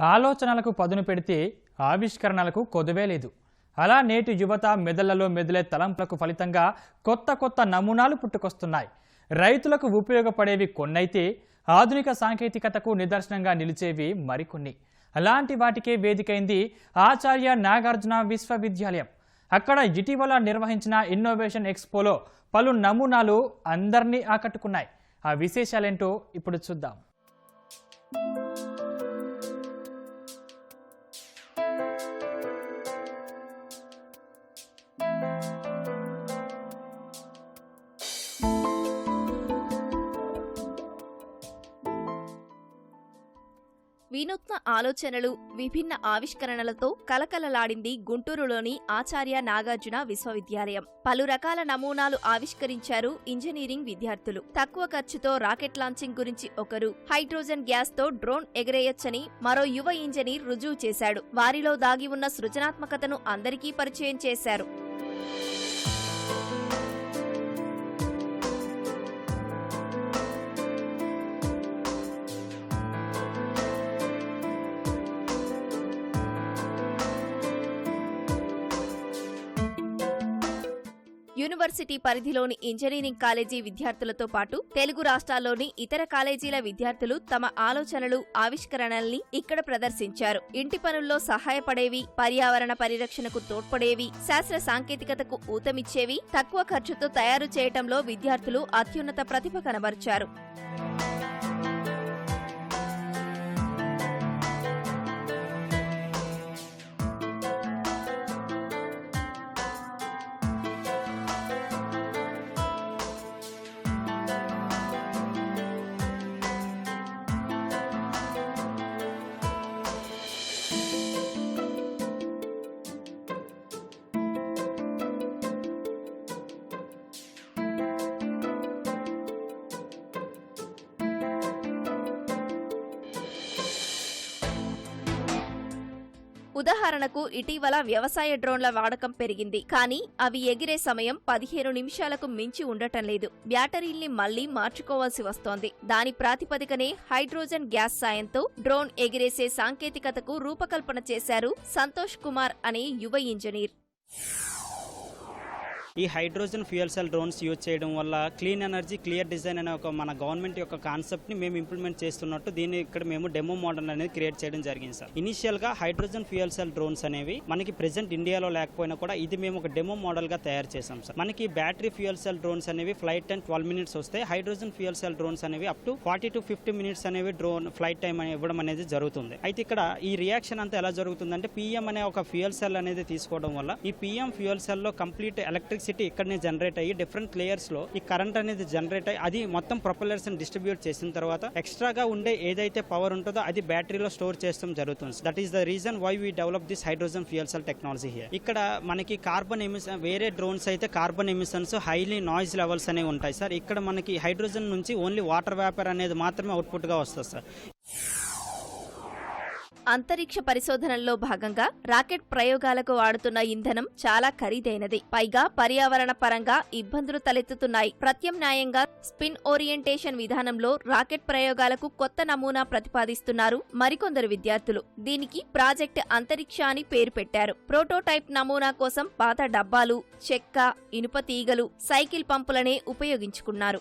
ఆలోచనలకు పదును పెడితే ఆవిష్కరణలకు కొదువే లేదు. అలా నేటి యువత మెదళ్ళలో మెదిలే తలంపులకు ఫలితంగా కొత్త కొత్త నమూనాలు పుట్టుకొస్తున్నాయి. రైతులకు ఉపయోగపడేవి కొన్నైతే ఆధునిక సాంకేతికతకు నిదర్శనంగా నిలిచేవి మరికొన్ని. అలాంటి వాటికే వేదికైంది ఆచార్య నాగార్జున విశ్వవిద్యాలయం. అక్కడ ఇటీవల నిర్వహించిన ఇన్నోవేషన్ ఎక్స్పోలో పలు నమూనాలు అందరినీ ఆకట్టుకున్నాయి. ఆ విశేషాలేంటో ఇప్పుడు చూద్దాం. వినూత్న ఆలోచనలు విభిన్న ఆవిష్కరణలతో కలకలలాడింది గుంటూరులోని ఆచార్య నాగార్జున విశ్వవిద్యాలయం. పలు రకాల నమూనాలు ఆవిష్కరించారు ఇంజనీరింగ్ విద్యార్థులు. తక్కువ ఖర్చుతో రాకెట్ లాంచింగ్ గురించి ఒకరు హైడ్రోజన్ గ్యాస్తో డ్రోన్ ఎగరేయొచ్చని మరో యువ ఇంజనీర్ రుజువు చేశాడు. వారిలో దాగి ఉన్న సృజనాత్మకతను అందరికీ పరిచయం చేశారు. యూనివర్సిటీ పరిధిలోని ఇంజనీరింగ్ కాలేజీ విద్యార్థులతో పాటు తెలుగు రాష్ట్రాల్లోని ఇతర కాలేజీల విద్యార్థులు తమ ఆలోచనలు ఆవిష్కరణల్ని ఇక్కడ ప్రదర్శించారు. ఇంటి పనుల్లో సహాయపడేవి పర్యావరణ పరిరక్షణకు తోడ్పడేవి శాస్త్ర సాంకేతికతకు ఊతమిచ్చేవి తక్కువ ఖర్చుతో తయారు చేయటంలో విద్యార్థులు అత్యున్నత ప్రతిభ కనబర్చారు. ఉదాహరణకు ఇటీవల వ్యవసాయ డ్రోన్ల వాడకం పెరిగింది. కానీ అవి ఎగిరే సమయం పదిహేను నిమిషాలకు మించి ఉండటం లేదు. బ్యాటరీల్ని మళ్ళీ మార్చుకోవాల్సి వస్తోంది. దాని ప్రాతిపదికనే హైడ్రోజన్ గ్యాస్ సాయంతో డ్రోన్ ఎగిరేసే సాంకేతికతకు రూపకల్పన చేశారు సంతోష్ కుమార్ అనే యువ ఇంజనీర్. ఈ hydrogen fuel cell drones use చేయడం వల్ల క్లీన్ ఎనర్జీ క్లియర్ డిజైన్ అనే ఒక మన గవర్నమెంట్ యొక్క కాన్సెప్ట్ని మేము ఇంప్లిమెంట్ చేస్తున్నట్టు దీన్ని ఇక్కడ మేము డెమో మోడల్ అనేది క్రియేట్ చేయడం జరిగింది సార్. ఇనిషియల్గా హైడ్రోజన్ ఫ్యూయల్ సెల్ డ్రోన్స్ అనేవి మనకి ప్రెసెంట్ ఇండియాలో లేకపోయినా కూడా ఇది మేము ఒక డెమో మోడల్గా తయారు చేసాం సార్. మనకి బ్యాటరీ ఫ్యూయల్ సెల్ డ్రోన్స్ అనేవి ఫ్లైట్ టైం ట్వెల్వ్ మినిట్స్ వస్తే హైడ్రోజన్ ఫ్యూయల్ సెల్ డ్రోన్స్ అనేవి up to forty to fifty minutes అనేవి డ్రోన్ ఫ్లైట్ టైం ఇవ్వడం అనేది జరుగుతుంది. అయితే ఇక్కడ ఈ రియాక్షన్ అంతా ఎలా జరుగుతుందంటే పిఎం అనే ఒక ఫ్యూయల్ సెల్ అనేది తీసుకోవడం వల్ల ఈ పిఎం ఫ్యూయల్ సెల్లో కంప్లీట్ ఎలక్ట్రిసిటీ ఇక్కడనే జనరేట్ అయ్యి డిఫరెంట్ లేయర్స్లో ఈ కరెంట్ అనేది జనరేట్ అయ్యి అది మొత్తం ప్రొపల్లర్స్ డిస్ట్రిబ్యూట్ చేసిన తర్వాత ఎక్స్ట్రాగా ఉండే ఏదైతే పవర్ ఉంటుందో అది బ్యాటరీలో స్టోర్ చేస్తాం జరుగుతుంది. That is the reason why we develop this hydrogen fuel cell technology here ఇక్కడ మనకి కార్బన్ ఎమిషన్ వేరే డ్రోన్స్ అయితే carbon emissions highly noise levels అనేవి ఉంటాయి. సార్ ఇక్కడ మనకి హైడ్రోజన్ నుంచి ఓన్లీ వాటర్ వ్యాపర్ అనేది మాత్రమే అవుట్పుట్గా వస్తుంది సార్ అంతరిక్ష పరిశోధనల్లో భాగంగా రాకెట్ ప్రయోగాలకు వాడుతున్న ఇంధనం చాలా ఖరీదైనది. పైగా పర్యావరణ పరంగా ఇబ్బందులు తలెత్తుతున్నాయి. ప్రత్యామ్నాయంగా స్పిన్ ఓరియంటేషన్ విధానంలో రాకెట్ ప్రయోగాలకు కొత్త నమూనా ప్రతిపాదిస్తున్నారు మరికొందరు విద్యార్థులు. దీనికి ప్రాజెక్ట్ అంతరిక్ష అని పేరు పెట్టారు. ప్రోటోటైప్ నమూనా కోసం పాత డబ్బాలు చెక్క ఇనుప తీగలు సైకిల్ పంపులనే ఉపయోగించుకున్నారు.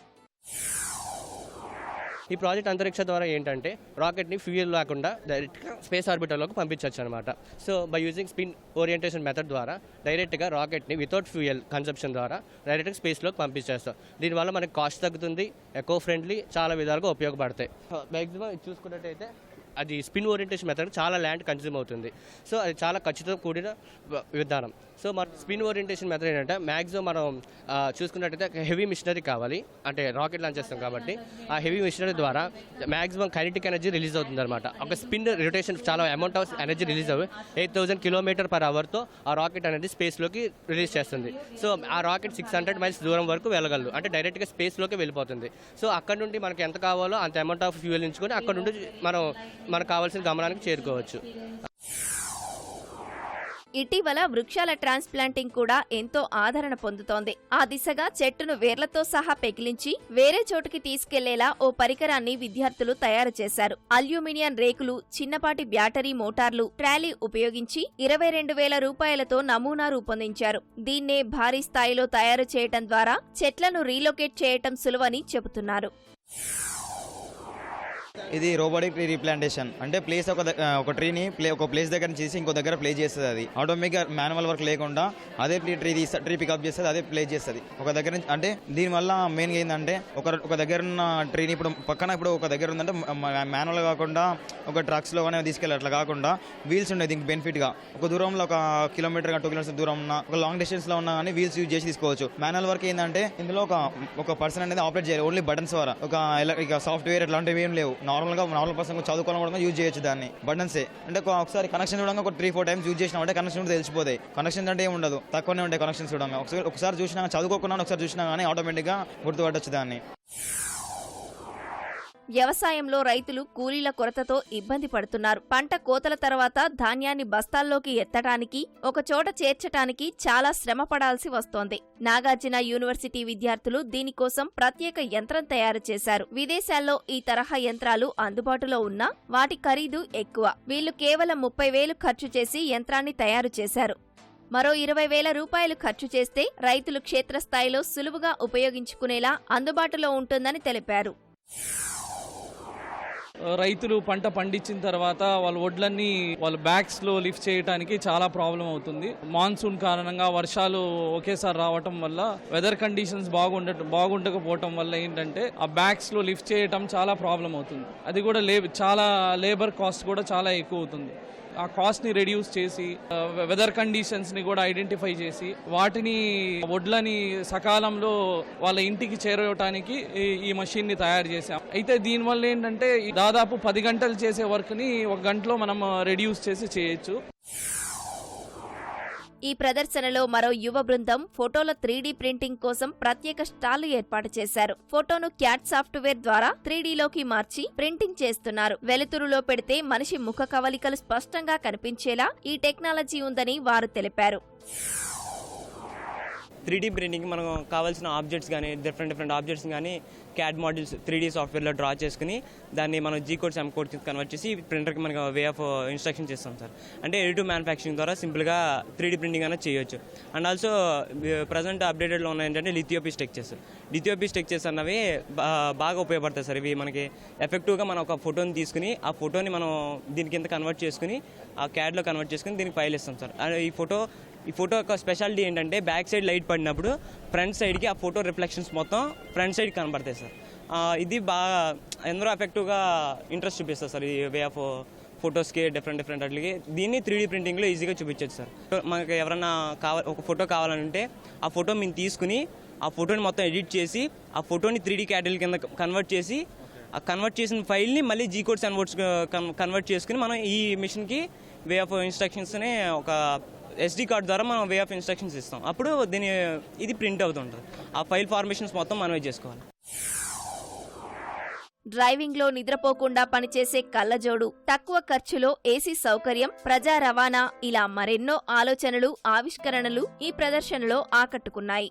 ఈ ప్రాజెక్ట్ అంతరిక్ష ద్వారా ఏంటంటే రాకెట్ని ఫ్యూయల్ లేకుండా డైరెక్ట్గా స్పేస్ ఆర్బిటర్లోకి పంపించవచ్చు అనమాట so by using spin orientation method ద్వారా డైరెక్ట్గా రాకెట్ని వితౌట్ ఫ్యూయల్ కన్సెప్షన్ ద్వారా డైరెక్ట్గా స్పేస్లోకి పంపించేస్తాం. దీనివల్ల మనకి కాస్ట్ తగ్గుతుంది ఎకో ఫ్రెండ్లీ చాలా విధాలుగా ఉపయోగపడతాయి. మ్యాక్సిమం ఇది చూసుకున్నట్టయితే అది స్పిన్ ఓరియంటేషన్ మెథడ్ చాలా ల్యాండ్ కన్జ్యూమ్ అవుతుంది. సో అది చాలా ఖర్చుతో కూడిన విధానం. సో మన స్పిన్ ఓరియంటేషన్ మెథడ్ ఏంటంటే మ్యాక్సిమం మనం చూసుకున్నట్టయితే హెవీ మిషనరీ కావాలి. అంటే రాకెట్ లాంచ్ చేస్తాం కాబట్టి ఆ హెవీ మిషనరీ ద్వారా మ్యాక్సిమం కైనటిక్ ఎనర్జీ రిలీజ్ అవుతుంది అనమాట ఒక స్పిన్ రొటేషన్ చాలా అమౌంట్ ఆఫ్ ఎనర్జీ రిలీజ్ అవ్వి ఎయిట్ థౌసండ్ కిలోమీటర్ పర్ అవర్తో ఆ రాకెట్ అనేది స్పేస్లోకి రిలీజ్ చేస్తుంది. సో ఆ రాకెట్ సిక్స్ హండ్రెడ్ మైల్స్ దూరం వరకు వెళ్ళగలదు. అంటే డైరెక్ట్గా స్పేస్లోకి వెళ్ళిపోతుంది. సో అక్కడ నుండి మనకి ఎంత కావాలో అంత అమౌంట్ ఆఫ్ ఫ్యూయల్ ఎంచుకొని అక్కడ నుండి మనం మనకు కావాల్సిన గమనానికి చేరుకోవచ్చు. ఇటీవల వృక్షాల ట్రాన్స్ప్లాంటింగ్ కూడా ఎంతో ఆదరణ పొందుతోంది. ఆ దిశగా చెట్టును వేర్లతో సహా పెకిలించి వేరే చోటుకి తీసుకెళ్ళేలా ఓ పరికరాన్ని విద్యార్థులు తయారు చేశారు. అల్యూమినియం రేకులు చిన్నపాటి బ్యాటరీ మోటార్లు ట్రాలీ ఉపయోగించి ఇరవై రెండు వేల రూపాయలతో నమూనా రూపొందించారు. దీన్నే భారీ స్థాయిలో తయారు చేయటం ద్వారా చెట్లను రీలొకేట్ చేయటం సులువని చెబుతున్నారు. ఇది రోబోటిక్ ట్రీ రీప్లాంటేషన్. అంటే ప్లేస్ ఒక ఒక ట్రీని ప్లే ఒక ప్లేస్ దగ్గర చేసి ఇంకో దగ్గర ప్లే చేస్తుంది అది. ఆటోమేటిక్గా మాన్యువల్ వర్క్ లేకుండా అదే ట్రీ ట్రీ తీస్తా ట్రీ పికప్ చేస్తుంది అదే ప్లే చేస్తుంది. ఒక దగ్గర నుంచి అంటే దీనివల్ల మెయిన్గా ఏంటంటే ఒక ఒక దగ్గర ఉన్న ట్రీని ఇప్పుడు పక్కన ఇప్పుడు ఒక దగ్గర ఉందంటే మాన్యువల్ కాకుండా ఒక ట్రక్స్లో కానీ తీసుకెళ్ళి అట్లా కాకుండా వీల్స్ ఉన్నాయి దీనికి బెనిఫిట్గా ఒక దూరంలో ఒక కిలోమీటర్ టూ కిలోమీటర్స్ దూరం ఉన్న ఒక లాంగ్ డిస్టెన్స్లో ఉన్నా కానీ వీల్స్ యూజ్ చేసి తీసుకోవచ్చు. మాన్యువల్ వర్క్ ఏంటంటే ఇందులో ఒక ఒక పర్సన్ అనేది ఆపరేట్ చేయాలి. ఓన్లీ బటన్స్ ద్వారా. ఒక ఇక సాఫ్ట్వేర్ అట్లాంటివి ఏం లేవు. నార్మల్గా నార్మల్ పర్సన్ చదువుకోవడం కూడా యూజ్ చేయొచ్చు దాన్ని. బటన్సే. అంటే ఒకసారి కనెక్షన్ చూడంగా ఒక త్రీ ఫోర్ టైమ్స్ యూజ్ చేసినా అంటే కనెక్షన్ కూడా తెలిసిపోతాయి. కనెక్షన్ అంటే ఏమి ఉండదు. తక్కువనే ఉంటాయి కనెక్షన్స్ చూడంగా. ఒకసారి ఒకసారి చూసినా చదువుకోకుండా ఒకసారి చూసినా కానీ ఆటోమేటిక్గా గుర్తుపట్టచ్చు దాన్ని. వ్యవసాయంలో రైతులు కూలీల కొరతతో ఇబ్బంది పడుతున్నారు. పంట కోతల తర్వాత ధాన్యాన్ని బస్తాల్లోకి ఎత్తటానికి ఒకచోట చేర్చటానికి చాలా శ్రమ పడాల్సి వస్తోంది. నాగార్జున యూనివర్సిటీ విద్యార్థులు దీనికోసం ప్రత్యేక యంత్రం తయారు చేశారు. విదేశాల్లో ఈ తరహా యంత్రాలు అందుబాటులో ఉన్నా వాటి ఖరీదు ఎక్కువ. వీళ్ళు కేవలం ముప్పై వేలు ఖర్చు చేసి యంత్రాన్ని తయారు చేశారు. మరో ఇరవై వేల రూపాయలు ఖర్చు చేస్తే రైతులు క్షేత్రస్థాయిలో సులువుగా ఉపయోగించుకునేలా అందుబాటులో ఉంటుందని తెలిపారు. రైతులు పంట పండించిన తర్వాత వాళ్ళ వడ్లన్నీ వాళ్ళ బ్యాగ్స్లో లిఫ్ట్ చేయడానికి చాలా ప్రాబ్లం అవుతుంది. మాన్సూన్ కారణంగా వర్షాలు ఒకేసారి రావటం వల్ల వెదర్ కండిషన్స్ బాగుండ బాగుండకపోవటం వల్ల ఏంటంటే ఆ బ్యాగ్స్లో లిఫ్ట్ చేయటం చాలా ప్రాబ్లం అవుతుంది. అది కూడా లే చాలా లేబర్ కాస్ట్ కూడా చాలా ఎక్కువ అవుతుంది. ఆ కాస్ట్ని రెడ్యూస్ చేసి వెదర్ కండిషన్స్ని కూడా ఐడెంటిఫై చేసి వాటిని వడ్లని సకాలంలో వాళ్ళ ఇంటికి చేరవటానికి ఈ- ఈ మషిన్ని తయారు చేసాం అయితే దీనివల్ల ఏంటంటే దాదాపు పది గంటలు చేసే వర్క్ని ఒక గంటలో మనం రెడ్యూస్ చేసి చేయొచ్చు. ఈ ప్రదర్శనలో మరో యువ బృందం ఫోటోల త్రీడీ ప్రింటింగ్ కోసం ప్రత్యేక స్టాళ్ళు ఏర్పాటు చేశారు. ఫోటోను క్యాట్ సాఫ్ట్వేర్ ద్వారా త్రీడీలోకి మార్చి ప్రింటింగ్ చేస్తున్నారు. వెలుతురులో పెడితే మనిషి ముఖ కవలికలు స్పష్టంగా కనిపించేలా ఈ టెక్నాలజీ ఉందని వారు తెలిపారు. త్రీడీ ప్రింటింగ్ మనం కావాల్సిన ఆబ్జెక్ట్స్ కానీ డిఫరెంట్ డిఫరెంట్ ఆబ్జెక్ట్స్ కానీ క్యాడ్ మోడల్స్ త్రీ డీ సాఫ్ట్వేర్లో డ్రా చేసుకుని దాన్ని మనం G codes M codes convert చేసి ప్రింటర్కి మనకి వే ఆఫ్ ఇన్స్ట్రక్షన్ చేస్తాం సార్. అంటే ఎడిటివ్ మ్యానుఫ్యాక్చరింగ్ ద్వారా సింపుల్గా త్రీ డీ ప్రింటింగ్ అనేది చేయొచ్చు. అండ్ ఆల్సో ప్రజెంట్ అప్డేటెడ్లో ఉన్నాయంటే ఏంటంటే లిథియోపీ స్ట్రక్చర్స్ లిథియోపీ స్ట్రక్చర్స్ అన్నవి బాగా ఉపయోగపడతాయి సార్. ఇవి మనకి ఎఫెక్టివ్గా మనం ఒక ఫోటోని తీసుకుని ఆ ఫోటోని మనం దీని కింద కన్వర్ట్ చేసుకుని ఆ క్యాడ్లో కన్వర్ట్ చేసుకుని దీనికి ఫైల్ ఇస్తాం సార్. అండ్ ఈ ఫోటో ఈ ఫోటో యొక్క స్పెషాలిటీ ఏంటంటే బ్యాక్ సైడ్ లైట్ పడినప్పుడు ఫ్రంట్ సైడ్కి ఆ ఫోటో రిఫ్లెక్షన్స్ మొత్తం ఫ్రంట్ సైడ్ కనబడతాయి సార్. ఇది బాగా ఎందరో ఎఫెక్టివ్గా ఇంట్రెస్ట్ చూపిస్తుంది సార్ ఈ వే ఆఫ్ ఫొటోస్కి డిఫరెంట్ డిఫరెంట్ వాటికి దీన్ని త్రీ డీ ప్రింటింగ్లో ఈజీగా చూపించచ్చు సార్. మనకి ఎవరైనా కావాలి ఒక ఫోటో కావాలంటే ఆ ఫోటో మేము తీసుకుని ఆ ఫోటోని మొత్తం ఎడిట్ చేసి ఆ ఫోటోని త్రీ డీ క్యాటల్ కింద కన్వర్ట్ చేసి ఆ కన్వర్ట్ చేసిన ఫైల్ని మళ్ళీ జీ కోడ్స్ కన్వర్ట్స్ కన్వర్ట్ చేసుకుని మనం ఈ మిషన్కి వే ఆఫ్ ఇన్స్ట్రక్షన్స్ని ఒక ఎస్డి కార్డ్ ద్వారా మనం వే ఆఫ్ ఇన్స్ట్రక్షన్స్ ఇస్తాం. అప్పుడు దీని ఇది ప్రింట్ అవుతుంటుంది. ఆ ఫైల్ ఫార్మేషన్స్ మొత్తం మనమే చేసుకోవాలి. డ్రైవింగ్లో నిద్రపోకుండా పనిచేసే కళ్ళజోడు తక్కువ ఖర్చులో ఏసీ సౌకర్యం ప్రజా రవాణా ఇలా మరెన్నో ఆలోచనలు ఆవిష్కరణలు ఈ ప్రదర్శనలో ఆకట్టుకున్నాయి.